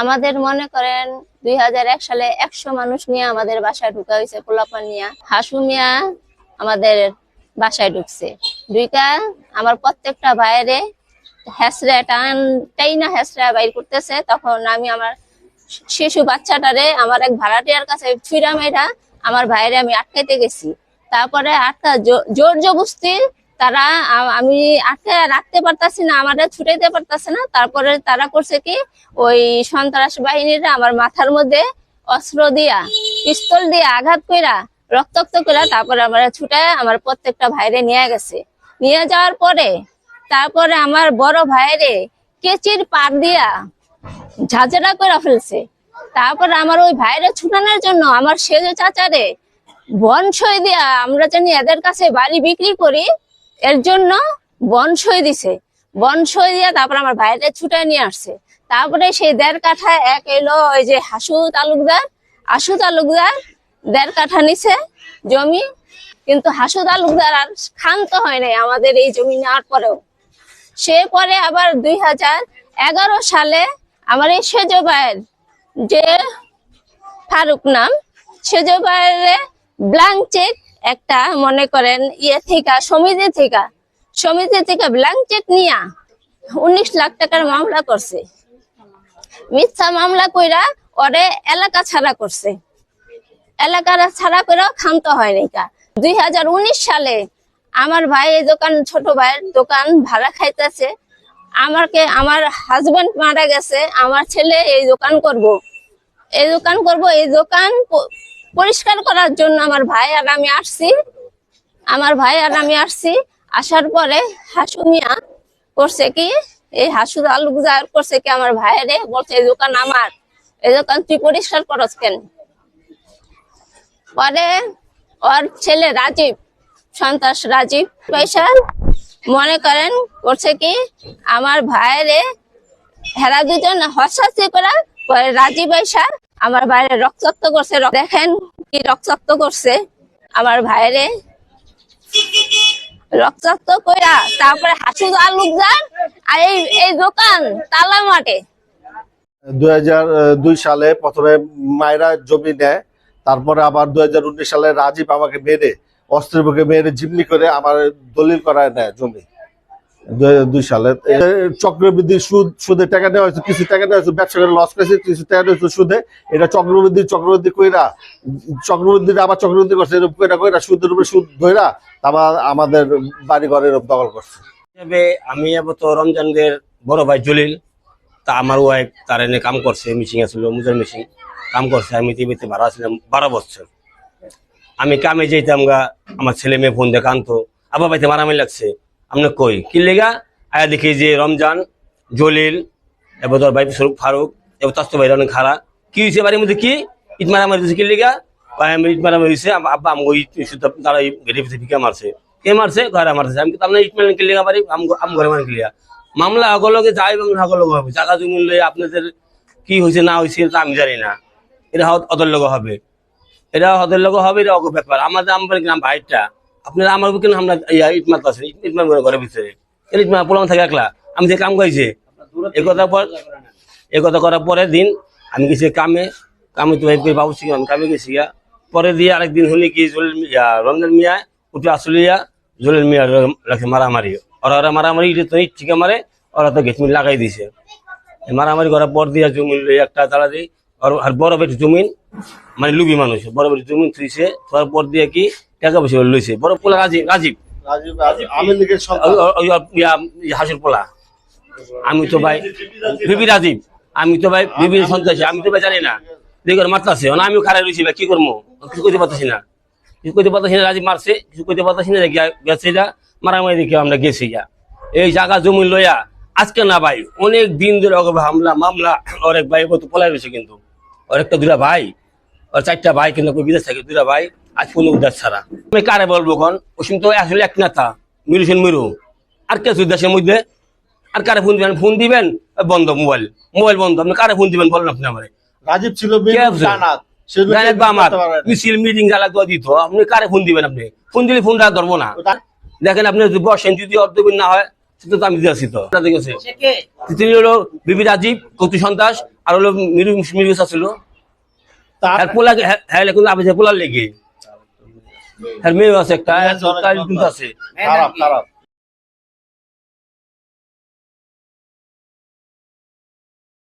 আমাদের মনে করেন দুই হাজার এক সালে একশো মানুষ নিয়ে আমাদের বাসায় ঢুকা হয়েছে পোলাপান নিয়ে। হাসু মিয়া আমাদের বাসায় ঢুকছে। দুইটা আমার প্রত্যেকটা বাইরে হ্যাসরা টান টাইনা হ্যাসরা বাইর করতেছে। তখন আমি আমার শিশু বাচ্চাটারে আমার এক ভাড়াটিয়ার কাছে ছুঁড়া মেয়েরা আমার ভাইরে আমি আটকাইতে গেছি। তারপরে আটকা জোর জবস্তি তারা আমি আটকে রাখতে পারতাছি না আমাদের ছুটাইতে পারতাছে না। তারপরে তারা করছে কি, ওই সন্ত্রাস বাহিনীরা আমার মাথার মধ্যে অস্ত্র দিয়া, পিস্তল দিয়ে আঘাত কইরা, রক্তাক্ত কইরা তারপরে আমার ছুটায় আমার প্রত্যেকটা ভাইরে নিয়ে গেছে। নিয়ে যাওয়ার পরে, তারপরে আমার বড় ভাইরে কেচির পার দিয়া ঝাঁঝরা করে ফেলছে। তারপর আমার ওই ভাইরে ছুটানোর জন্য আমার সেজ চাচারে বন বনসই দিয়া আমরা জানি এদের কাছে বাড়ি বিক্রি করি এর জন্য বন বনসই দিছে। বন বনসই দিয়া তারপর আমার ভাইরে ছুটায় নিয়ে আসছে। তারপরে সেই দেড় কাঠা এক এলো ওই যে হাসু তালুকদার। আশু তালুকদার দেড় কাঠা নিছে জমি। কিন্তু হাসু তালুকদার আর ক্ষান্ত হয় নাই আমাদের এই জমি নেওয়ার পরেও। সে পরে আবার দুই হাজার এগারো সালে আমার এই সেজ ভাইয়ের যে ফারুক নাম, সেজ ভাইয়ের ব্ল্যাঙ্ক চেক একটা মনে করেন ইয়ে থেকে, সমিতি থেকে সমিতি থেকে ব্ল্যাঙ্ক চেক নিয়া উনিশ লাখ টাকার মামলা করছে। মিথ্যা মামলা কইরা ওরে এলাকা ছাড়া করছে। এলাকার ছাড়া করেও ক্ষান্ত হয় নাই দুই সালে আমার ভাই এই দোকান, ছোট ভাইয়ের দোকান ভাড়া খাইতেছে। আমাকে আমার হাজবেন্ড মারা গেছে, আমার ছেলে এই দোকান করব। এই দোকান করব, এই দোকান পরিষ্কার করার জন্য আমার ভাই আর আমি আসছি। আমার ভাই আর আমি আসছি। আসার পরে হাসু মিয়া করছে কি, এই হাসু আলুগুজার করছে কি আমার ভাইয়েরে বলছে, এই দোকান আমার। এই দোকান তুই পরিষ্কার করস কেন? পরে ওর ছেলে রাজীব সন্তাস রাজীব পয়সা মনে করেন, করছে কি, আমার ভাইয়েরে হেরা দুজন হসাসি করা, পরে রাজীব পয়সা আমার ভাইরে রক্তাক্ত করছে। দেখেন কি রক্তাক্ত করছে। আমার ভাইরে রক্তাক্ত কইরা তারপরে হাসু আলুকদার আর এই এই দোকান তালা মাঠে। দুই হাজার দুই সালে প্রথমে মায়েরা জমি নেয়, তারপরে আবার দুই হাজার উনিশ সালে রাজীব আমাকে মেরে অস্ত্রের বুকে মেরে জিম্মি করে আমার দলিল করায় নেয় জমি। দুই হাজার দুই সালে চক্রবৃদ্ধি সুদ সুদের টাকা নেওয়া হয়েছে, কিছু টাকা নেওয়া হয়েছে, ব্যবসা করে লস করেছে কিছু টাকা হয়েছে সুদে। এটা চক্রবৃদ্ধি চক্রবৃদ্ধি কইরা চক্রবৃদ্ধি আবার চক্রবৃদ্ধি করছে, এরকম কইরা কইরা সুদের উপরে সুদ ধইরা আবার আমাদের বাড়ি ঘরের দখল করছে। আমি এবার তো রমজানদের বড় ভাই জলিল, তা আমার ওয়াইফ তার এনে কাম করছে মিশিং আছিল মুজার মিশিং কাম করছে, আমি টিভিতে ভাড়া ছিলাম বারো বছর। আমি কামে যেতাম গা, আমার ছেলে মেয়ে ফোন দেখে আনতো আবার বাড়িতে মারামারি লাগছে? আমরা কই? কি লেগা? আয়া দেখি যে রমজান, জলিল, এবার তোর ভাই স্বরূপ ফারুক, এবার তাস্ত ভাই অনেক খারাপ কি হয়েছে বাড়ির মধ্যে কি? ইট মারামারি দিচ্ছে কি লেগা? ইট মারামারি হয়েছে আব্বা আমি তারা গেটে পিছিয়ে মারছে। কে মারছে? ঘরে মারছে। আমি কিন্তু আপনার ইট মারেন কি লেগা বাড়ি? আম- ঘরে মারেন কি লেগা? মামলা আগলগে যাই এবং আগলগে হবে। জায়গা জমি লই আপনাদের কি হয়েছে না হয়েছে তা আমি জানি না। এটা অদর লগে হবে। এটা হদের লগে হবে এটা ব্যাপার। আমাদের আমার গ্রাম ভাইটা আপনারা আমার কেন আমরা ইয়া, ইট মারতে আছেন ইট মার ঘরের ভিতরে। ইট মার পোলাম থাকে একলা। আমি যে কাম করেছি, এ পর এ করার পরের দিন আমি গেছি কামে। কামে তো ভাই বাবু ছিল, আমি কামে গেছি গিয়া। পরে দিয়ে আরেকদিন হলে কি, জলিল মিয়া রমজান মিয়া উঠে আসলিয়া জলিল মিয়া রাখে মারামারি। ওরা ওরা মারামারি এটা তো ঠিক মারে, ওরা তো গেটমিন লাগাই দিছে। মারামারি করার পর দিয়া লই একটা তালা দিই আর বড় বেটি জমিন মানে লুবি মানুষ বড় বেটি জমিন থুইছে পর দিয়ে কি টাকা পয়সা লইছে। বড় পোলা রাজীব রাজীব। রাজীব আমি হাসির পোলা। তো ভাই বিবি রাজীব আমি তো ভাই বিবি সন্ত্রাসী আমি তো ভাই জানি না। দেখুন মারতাছে না আমিও খারাপ রয়েছি ভাই কি করব? কিছু করতে পারতেছি না। কিছু করতে পারতেছি না রাজীব মারছে কিছু করতে পারতেছি না গেছে যা মারামারি দেখে আমরা গেছি যা এই জায়গা জমি লইয়া আজকে না ভাই অনেক দিন ধরে হামলা মামলা অনেক ভাই কত পলাই রয়েছে কিন্তু। ওর একটা দুটা ভাই ওর চারটা ভাই কিন্তু বিদেশ থাকে দুটা ভাই আজ কোনো উদ্ধার ছাড়া। আমি কারে বলব কোন ওসম তো আসলে এক নেতা মিরুছেন মিরু। আর কে দেশের মধ্যে? আর কারে ফোন দিবেন? ফোন দিবেন? বন্ধ মোবাইল। মোবাইল বন্ধ। আপনি কারে ফোন দিবেন বলেন আপনি আমারে? রাজীব ছিল কে বিএনপির আছে? জানাত সে জানেন বা আমার? করতে পারে না। মিছিল মিটিং জ্বালা তো দিত। আপনি কারে ফোন দিবেন আপনি? ফোন দিলে ফোনটা ধরবো না। দেখেন আপনি যদি বসেন যদি অর্ধবিন না হয় সেটা তো আমি দিয়েছি তো। তিনি হলো বিবি রাজীব কতু সন্ত্রাস আর হলো মিরু মিরু ছিল তার হ্যাঁ পোলা হ্যাঁ কিন্তু আবেছে পোলার লেগে। হ্যাঁ মেয়ে আছে একটা আছে। খারাপ খারাপ।